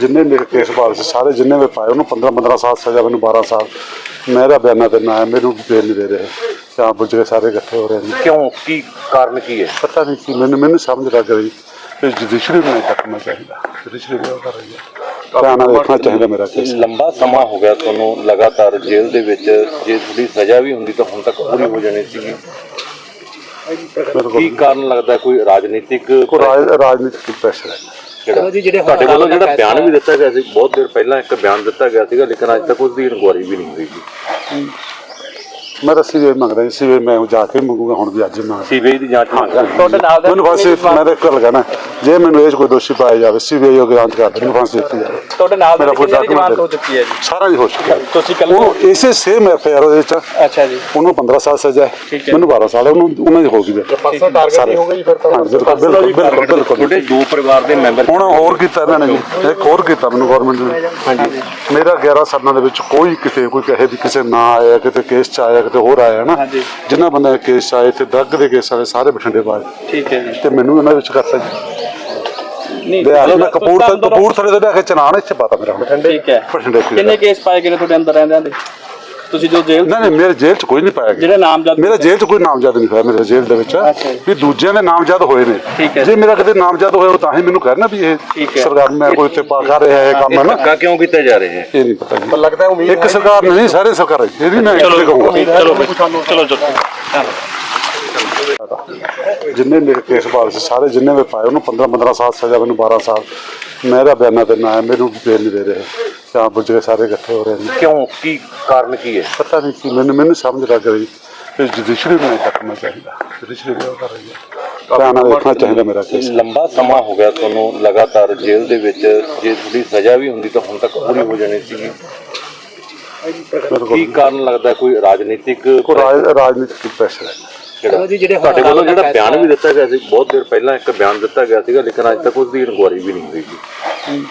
ਜਿੰਨੇ ਮੇਰੇ ਕੇਸ ਬਾਲ ਸੀ ਸਾਰੇ ਜਿੰਨੇ ਵੀ ਪਾਏ ਉਹਨੂੰ 15 15 ਸਾਲ ਸਜ਼ਾ ਮੈਨੂੰ 12 ਸਾਲ। ਮੇਰਾ ਬਿਆਨਾ ਤੇ ਨਾ ਹੈ ਮੈਨੂੰ ਬੇਲ ਨਹੀਂ ਦੇ ਰਹੇ। ਜਾਂ ਬੁੱਝ ਕੇ ਸਾਰੇ ਇਕੱਠੇ ਹੋ ਰਹੇ ਨੇ। ਕਿਉਂ? ਕੀ ਕਾਰਨ ਕੀ ਹੈ? ਪਤਾ ਨਹੀਂ ਕੀ ਮੈਨੂੰ ਮੈਨੂੰ ਸਮਝ ਲੱਗ ਰਹੀ ਕਿ ਜੁਡੀਸ਼ਰੀ ਨੂੰ ਤੱਕਣਾ ਚਾਹੀਦਾ। ਜੁਡੀਸ਼ਰੀ ਉਹ ਕਰ ਰਹੀ ਹੈ? ਧਿਆਨ ਦੇਖਣਾ ਚਾਹੀਦਾ ਮੇਰਾ ਕੇਸ ਲੰਬਾ ਸਮਾਂ ਹੋ ਗਿਆ ਤੁਹਾਨੂੰ ਲਗਾਤਾਰ ਜੇਲ੍ਹ ਦੇ ਵਿੱਚ। ਜੇ ਤੁਹਾਡੀ ਸਜ਼ਾ ਵੀ ਹੁੰਦੀ ਤਾਂ ਹੁਣ ਤੱਕ ਪੂਰੀ ਹੋ ਜਾਣੀ ਸੀਗੀ ਕੀ ਕਾਰਨ ਲੱਗਦਾ ਕੋਈ ਰਾਜਨੀਤਿਕ ਰਾਜਨੀਤਿਕ ਪ੍ਰੈਸ਼ਰ ਹੈ? ਜਿਹੜਾ ਤੁਹਾਡੇ ਵੱਲੋਂ ਜਿਹੜਾ ਬਿਆਨ ਵੀ ਦਿੱਤਾ ਗਿਆ ਸੀ ਬਹੁਤ ਦੇਰ ਪਹਿਲਾਂ ਇੱਕ ਬਿਆਨ ਦਿੱਤਾ ਗਿਆ ਸੀਗਾ ਲੇਕਿਨ ਅੱਜ ਤੱਕ ਉਸ ਦੀ ਇਨਕੁਆਰੀ ਵੀ ਨਹੀਂ ਹੋਈ ਜੀ। ਮੈਂ ਤਾਂ ਸੀਵੇ ਮੰਗਦਾ ਸੀ ਸੀਵੇ ਮੈਂ ਜਾ ਕੇ ਮੰਗੂਗਾ ਹੁਣ ਵੀ ਅੱਜ ਹੀ ਮੰਗ ਸੀਬੀਆਈ ਦੀ ਜਾਂਚ ਮੰਗ ਤੁਹਾਡੇ ਨਾਲ ਦੇ ਮੈਨੂੰ ਫਾਂਸੀ ਮੈਂ ਤਾਂ ਇੱਕ ਗੱਲ ਕਹਿਣਾ ਜੇ ਮੈਨੂੰ ਇਹ 'ਚ ਕੋਈ ਦੋਸ਼ੀ ਪਾਇਆ ਜਾਵੇ ਸੀਬੀਆਈ ਉਹ ਜਾਂਚ ਕਰ ਦੇ ਮੈਨੂੰ ਫਾਂਸੀ ਦਿੱਤੀ ਜਾਵੇ। ਤੁਹਾਡੇ ਨਾਲ ਦੇ ਮੇਰਾ ਕੋਈ ਕਿੰਨੇ ਦੀ ਜ਼ਮਾਨਤ document ਹੋ ਚੁੱਕੀ ਹੈ ਜੀ। ਸਾਰਾ ਹੀ ਹੋ ਚੁੱਕਿਆ। ਤੁਸੀਂ ਕੱਲ ਉਹ ਇਸੇ ਸੇਮ ਐਫ ਆਰ ਉਹਦੇ ਵਿੱਚ ਅੱਛਾ ਜੀ। ਉਹਨੂੰ 15 ਸਾਲ ਸਜ਼ਾ ਹੈ। ਠੀਕ ਹੈ। ਮੈਨੂੰ 12 ਸਾਲ ਹੈ ਉਹਨੂੰ ਉਹਨਾਂ ਦੀ ਹੋ ਗਈ ਹੈ। ਪਰਸੋਂ ਸਾਰੇ। ਹੋ ਗਈ ਫਿਰ ਤਾਂ। ਬਿਲਕੁਲ ਬਿਲਕੁਲ ਬਿਲਕੁਲ ਤੁਹਾਡੇ ਦੋ ਪਰਿਵਾਰ ਦੇ ਮੈਂਬਰ ਹੁਣ ਹੋਰ ਕੀਤਾ ਇਹਨਾਂ ਨੇ ਜੀ। ਇੱਕ ਹੋਰ ਕੀਤਾ ਮੈਨੂੰ ਗਵਰਨਮੈਂਟ ਨੇ। ਹਾਂਜੀ। ਮੇਰਾ 11 ਸਾਲਾਂ ਦੇ ਵਿੱਚ ਕੋਈ ਕਿਤੇ ਕੋਈ ਕਹੇ ਵੀ ਕਿਸੇ ਨਾ ਆਇਆ ਕਿਤੇ ਕੇਸ ਚ ਆਇਆ ਕਿਤੇ ਹੋਰ ਆਇਆ ਨਾ ਹਾਂਜੀ। ਜਿਨ੍ਹਾਂ ਬੰਦੇ ਕੇਸ ਆਏ ਤੇ ਡਰੱਗ ਦੇ ਕੇਸ ਵਾਲੇ ਸਾਰੇ ਬਠਿੰਡੇ ਬਾਅਦ ਠੀਕ ਹੈ ਜੀ। ਤੇ ਮੈਨੂੰ ਇਹਨਾਂ ਵਿੱਚ ਕਰਤਾ ਜੀ। ਨਹੀਂ ਦੇ ਆ ਮੈਂ ਕਪੂਰ ਕਪੂਰਥਲੇ ਤੋਂ ਲੈ ਕੇ ਚਨਾਨ ਇੱਥੇ ਪਤਾ ਮੇਰਾ ਹੁਣ। ਠੀਕ ਹੈ। ਬਠਿੰਡੇ ਕਿੰਨੇ ਕੇਸ ਪਾਏ ਗਏ ਨੇ ਤੁਹਾਡੇ ਅੰਦਰ ਰਹਿੰਦਿਆਂ ਦੇ? ਤੁਸੀਂ ਜੋ ਜੇਲ੍ਹ ਨਹੀਂ ਨਹੀਂ ਮੇਰੇ ਜੇਲ੍ਹ 'ਚ ਕੋਈ ਨਹੀਂ ਪਾਇਆ ਗਿਆ। ਜਿਹੜੇ ਨਾਮਜ਼ਦ ਮੇਰਾ ਜੇਲ੍ਹ 'ਚ ਕੋਈ ਨਾਮਜ਼ਦ ਨਹੀਂ ਹੋਇਆ ਮੇਰੇ ਜੇਲ੍ਹ ਦੇ ਵਿੱਚ। ਅੱਛਾ ਜੀ। ਵੀ ਦੂਜਿਆਂ ਦੇ ਨਾਮਜ਼ਦ ਹੋਏ ਨੇ। ਠੀਕ ਹੈ। ਜੇ ਮੇਰਾ ਕਿਤੇ ਨਾਮਜ਼ਦ ਹੋਇਆ ਉਹ ਤਾਂ ਹੀ ਮੈਨੂੰ ਕਹਿਣਾ ਵੀ ਇਹ ਠੀਕ ਹੈ। ਸਰਕਾਰ ਮੈਂ ਕੋਈ ਇੱਥੇ ਪਾ ਕਰ ਰਿਹਾ ਹੈ ਕੰਮ ਹੈ ਨਾ। ਧੱਕਾ ਕਿਉਂ ਕੀਤਾ ਜਾ ਰਿਹਾ ਹੈ? ਇਹ ਨਹੀਂ ਪਤਾ ਜੀ। ਲੱਗਦਾ ਉਮੀਦ ਇੱਕ ਸਰਕਾਰ ਨਹੀਂ ਸਾਰੇ ਸਰਕਾਰ ਇਹ ਨਹੀਂ ਮੈਂ ਚਲੋ ਕਹੂੰਗਾ। ਚਲੋ ਚਲੋ ਚਲੋ ਜਿੰਨੇ ਮੇਰੇ ਕੇਸ ਬਾਲ ਸੀ ਸਾਰੇ ਜਿੰਨੇ ਵੀ ਪਾਏ ਉਹਨੂੰ 15 15 ਸਾਲ ਸਜ਼ਾ ਮੈਨੂੰ 12 ਸਾਲ। ਮੇਰਾ ਬਿਆਨਾ ਤੇ ਨਾ ਮੈਨੂੰ ਬੇਲ ਨਹੀਂ ਦੇ ਰਹੇ। ਜਾਂ ਬੁੱਝ ਕੇ ਸਾਰੇ ਇਕੱਠੇ ਹੋ ਰਹੇ ਨੇ। ਕਿਉਂ? ਕੀ ਕਾਰਨ ਕੀ ਹੈ? ਪਤਾ ਨਹੀਂ ਕੀ ਮੈਨੂੰ ਮੈਨੂੰ ਸਮਝ ਲੱਗ ਰਹੀ ਕਿ ਜੁਡੀਸ਼ਰੀ ਨੂੰ ਤੱਕਣਾ ਚਾਹੀਦਾ। ਜੁਡੀਸ਼ਰੀ ਉਹ ਕਰ ਰਹੀ ਹੈ? ਧਿਆਨ ਨਾਲ ਦੇਖਣਾ ਚਾਹੀਦਾ ਮੇਰਾ ਕੇਸ। ਲੰਬਾ ਸਮਾਂ ਹੋ ਗਿਆ ਤੁਹਾਨੂੰ ਲਗਾਤਾਰ ਜੇਲ੍ਹ ਦੇ ਵਿੱਚ। ਜੇ ਤੁਹਾਡੀ ਸਜ਼ਾ ਵੀ ਹੁੰਦੀ ਤਾਂ ਹੁਣ ਤੱਕ ਪੂਰੀ ਹੋ ਜਾਣੀ ਸੀਗੀ। ਕੀ ਕਾਰਨ ਲੱਗਦਾ? ਕੋਈ ਰਾਜਨੀਤਿਕ ਕੋਈ ਰਾਜਨੀਤਿਕ ਪ੍ਰੈਸ਼ਰ ਹੈ। ਜਿਹੜਾ ਤੁਹਾਡੇ ਵੱਲੋਂ ਜਿਹੜਾ ਬਿਆਨ ਵੀ ਦਿੱਤਾ ਗਿਆ ਸੀ ਬਹੁਤ ਦੇਰ ਪਹਿਲਾਂ ਇੱਕ ਬਿਆਨ ਦਿੱਤਾ ਗਿਆ ਸੀਗਾ ਲੇਕਿਨ ਅੱਜ ਤੱਕ ਉਸ ਦੀ ਇਨਕੁਆਰੀ ਵੀ ਨਹੀਂ ਹੋਈ ਜੀ।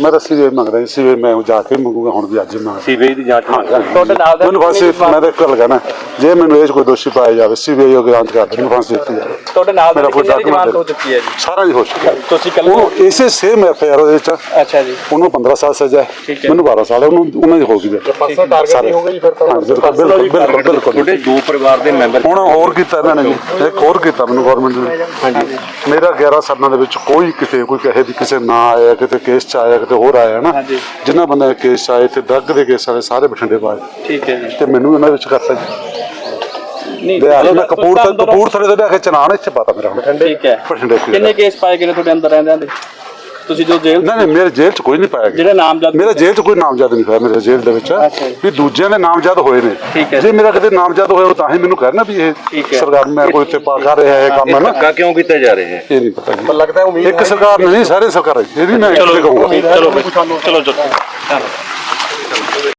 ਮੈਂ ਤਾਂ ਸੀਵੇ ਮੰਗਦਾ ਸੀ ਸੀਵੇ ਮੈਂ ਜਾ ਕੇ ਮੰਗੂਗਾ ਹੁਣ ਵੀ ਅੱਜ ਹੀ ਮੰਗ ਸੀਬੀਆਈ ਦੀ ਜਾਂਚ ਮੰਗ ਤੁਹਾਡੇ ਨਾਲ ਦੇ ਮੈਨੂੰ ਫਾਂਸੀ ਮੈਂ ਤਾਂ ਗੱਲ ਕਹਿਣਾ। ਜੇ ਮੈਨੂੰ ਇਹ 'ਚ ਕੋਈ ਦੋਸ਼ੀ ਪਾਇਆ ਜਾਵੇ ਸੀਬੀਆਈ ਉਹ ਜਾਂਚ ਕਰ ਦੇ ਮੈਨੂੰ ਫਾਂਸੀ ਦਿੱਤੀ ਜਾਵੇ। ਤੁਹਾਡੇ ਨਾਲ ਮੇਰਾ ਕੋਈ document ਹੋ ਚੁੱਕੀ ਹੈ ਜੀ? ਸਾਰਾ ਹੀ ਹੋ ਚੁੱਕਿਆ। ਤੁਸੀਂ ਕੱਲ ਉਹ ਇਸੇ ਸੇਮ ਐਫ ਆਰ ਉਹਦੇ ਵਿੱਚ ਅੱਛਾ ਜੀ। ਉਹਨੂੰ 15 ਸਾਲ ਸਜ਼ਾ ਹੈ। ਹੈ। ਮੈਨੂੰ 12 ਸਾਲ ਹੈ ਉਹਨੂੰ ਉਹਨਾਂ ਦੀ ਹੋ ਗਈ ਹੈ ਪਰਸੋਂ ਟਾਰਗੇਟ ਹੋ ਗਈ ਫਿਰ ਤਾਂ ਬਿਲਕੁਲ ਬਿਲਕੁਲ ਬਿਲਕੁਲ। ਤੁਹਾਡੇ ਦੋ ਪਰਿਵਾਰ ਦੇ ਮੈਂਬਰ ਹੁਣ ਹੋਰ ਕੀਤਾ ਇਹਨਾਂ ਨੇ ਜੀ। ਇੱਕ ਹੋਰ ਕੀਤਾ ਮੈਨੂੰ ਗਵਰਨਮੈਂਟ ਨੇ। ਹਾਂਜੀ। ਮੇਰਾ 11 ਸਾਲਾਂ ਦੇ ਵਿੱਚ ਕੋਈ ਕਿਤੇ ਕੋਈ ਕਹੇ ਵੀ ਕਿਸੇ ਨਾ ਆਇਆ ਕਿਤੇ ਕੇਸ ਚ ਆਇਆ ਕਿਤੇ ਹੋਰ ਆਇਆ ਨਾ ਹਾਂਜੀ। ਜਿਨ੍ਹਾਂ ਬੰਦੇ ਕੇਸ ਆਏ ਤੇ ਡਰੱਗ ਦੇ ਕੇਸ ਵਾਲੇ ਸਾਰੇ ਬਠਿੰਡੇ ਬਾਅਦ ਠੀਕ ਹੈ ਜੀ। ਤੇ ਮੈਨੂੰ ਇਹਨਾਂ ਵਿੱਚ ਕਰਤਾ ਜੀ। ਨਹੀਂ ਦੇ ਆ ਮੈਂ ਕਪੂਰ ਤੋਂ ਲੈ ਕੇ ਚਨਾਨ ਇੱਥੇ ਪਤਾ ਮੇਰਾ ਹੁਣ। ਠੀਕ ਹੈ। ਬਠਿੰਡੇ ਚ ਕਿੰਨੇ ਕੇਸ ਪਾਏ ਗਏ ਨੇ ਤੁਹਾਡੇ ਅੰਦਰ ਰਹਿੰਦਿਆਂ ਦੇ? ਤੁਸੀਂ ਜੋ ਜੇਲ੍ਹ ਨਹੀਂ ਨਹੀਂ ਮੇਰੇ ਜੇਲ੍ਹ ਚ ਕੋਈ ਨਹੀਂ ਪਾਇਆ ਗਿਆ ਜਿਹੜੇ ਨਾਮਜ਼ਦ ਮੇਰਾ ਜੇਲ੍ਹ 'ਚ ਕੋਈ ਨਾਮਜ਼ਦ ਨਹੀਂ ਹੋਇਆ ਮੇਰੇ ਜੇਲ੍ਹ ਦੇ ਵਿੱਚ ਅੱਛਾ ਜੀ। ਵੀ ਦੂਜਿਆਂ ਦੇ ਨਾਮਜ਼ਦ ਹੋਏ ਨੇ ਠੀਕ ਹੈ। ਜੇ ਮੇਰਾ ਕਿਤੇ ਨਾਮਜ਼ਦ ਹੋਇਆ ਉਹ ਤਾਂ ਹੀ ਮੈਨੂੰ ਕਹਿਣਾ ਵੀ ਇਹ ਠੀਕ ਹੈ। ਸਰਕਾਰ ਮੈਂ ਕੋਈ ਇੱਥੇ ਪਾ ਕਰ ਰਿਹਾ ਹੈ ਕੰਮ ਹੈ ਨਾ ਧੱਕਾ ਕਿਉਂ ਕੀਤਾ ਜਾ ਰਿਹਾ ਹੈ ਇਹ ਨਹੀਂ ਪਤਾ ਜੀ ਲੱਗਦਾ ਉਮੀਦ ਇੱਕ ਸਰਕਾਰ ਨਹੀਂ ਸਾਰੇ ਸਰਕਾਰ ਇਹ ਨਹੀਂ ਮੈਂ ਚਲੋ ਕਹੂੰਗਾ ਚਲੋ ਚਲੋ ਚਲੋ